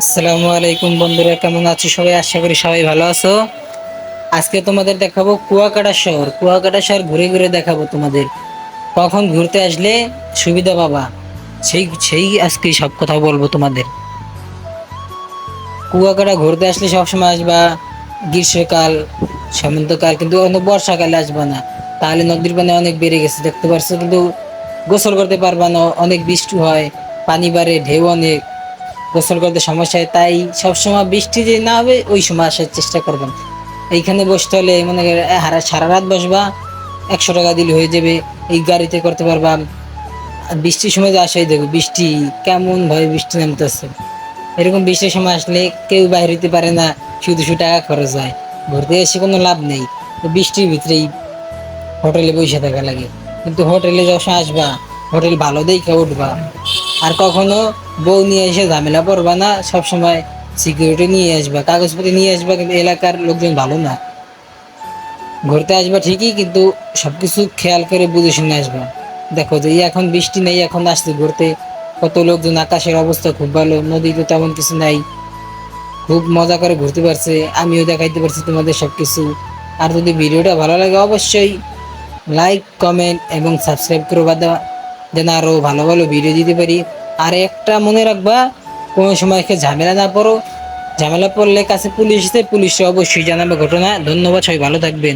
আসসালামু আলাইকুম বন্ধুরা, কেমন আছো সবাই? আশা করি সবাই ভালো আছো। আজকে তোমাদের দেখাবো কুয়াকাটা শহর। কুয়াকাটা শহর ঘুরে ঘুরে দেখাবো তোমাদের। কখন ঘুরতে আসলে সুবিধা পাবা? সেই সেই আজকে সব কথা বলব তোমাদের। কুয়াকাটা ঘুরতে আসলে সবসময় আসবা, গ্রীষ্মকাল, সামন্তকাল, কিন্তু অন্য বর্ষাকালে আসবা না। তাহলে নদীর পানি অনেক বেড়ে গেছে, দেখতে পারছ? কিন্তু গোসল করতে পারবা না, অনেক বৃষ্টি হয়, পানি বাড়ে, ঢেউ অনেক। গোসল করতে সমস্যা হয়, তাই সবসময় বৃষ্টি যে না হবে, ওই সময় আসার চেষ্টা করবেন। এইখানে বসতে হলে মনে হারা, সারা রাত বসবা, একশো টাকা দিলে হয়ে যাবে, এই গাড়িতে করতে পারবা। বৃষ্টির সময় যে আসাই দেখো, বৃষ্টি, কেমন ভাবে বৃষ্টি নামতেছে। এরকম বৃষ্টির সময় আসলে কেউ বাইরে হইতে পারে না, শুধু শুধু টাকা খরচ হয়। ঘুরতে এসে কোনো লাভ নেই। বৃষ্টির ভিতরেই হোটেলে বসে থাকা লাগে। কিন্তু হোটেলে যখন আসবা হোটেল ভালো দেখে উঠবা। আর কখনো বউ নিয়ে এসে ঝামেলা পড়বা না, সবসময় সিকিউরিটি নিয়ে আসবা, কাগজপত্র নিয়ে আসবা, কিন্তু এলাকার লোকজন ভালো না। ঘুরতে আসবা ঠিকই, কিন্তু সবকিছু খেয়াল করে বুঝে শুনে আসবা। দেখো যে এখন বৃষ্টি নেই, এখন আসছে ঘুরতে। কত লোকজন, আকাশের অবস্থা খুব ভালো, নদীতে তেমন কিছু নাই। খুব মজা করে ঘুরতে পারছে, আমিও দেখাইতে পারছি তোমাদের সব কিছু আর যদি ভিডিওটা ভালো লাগে, অবশ্যই লাইক কমেন্ট এবং সাবস্ক্রাইব করে বাদা যেন আরও ভালো ভালো ভিডিও দিতে পারি। আর একটা মনে রাখবা, কোনো সময় ঝামেলা না পড়ো। ঝামেলা পড়লে কাছে পুলিশ পুলিশে অবশ্যই জানাবে ঘটনা। ধন্যবাদ, সবাই ভালো থাকবেন।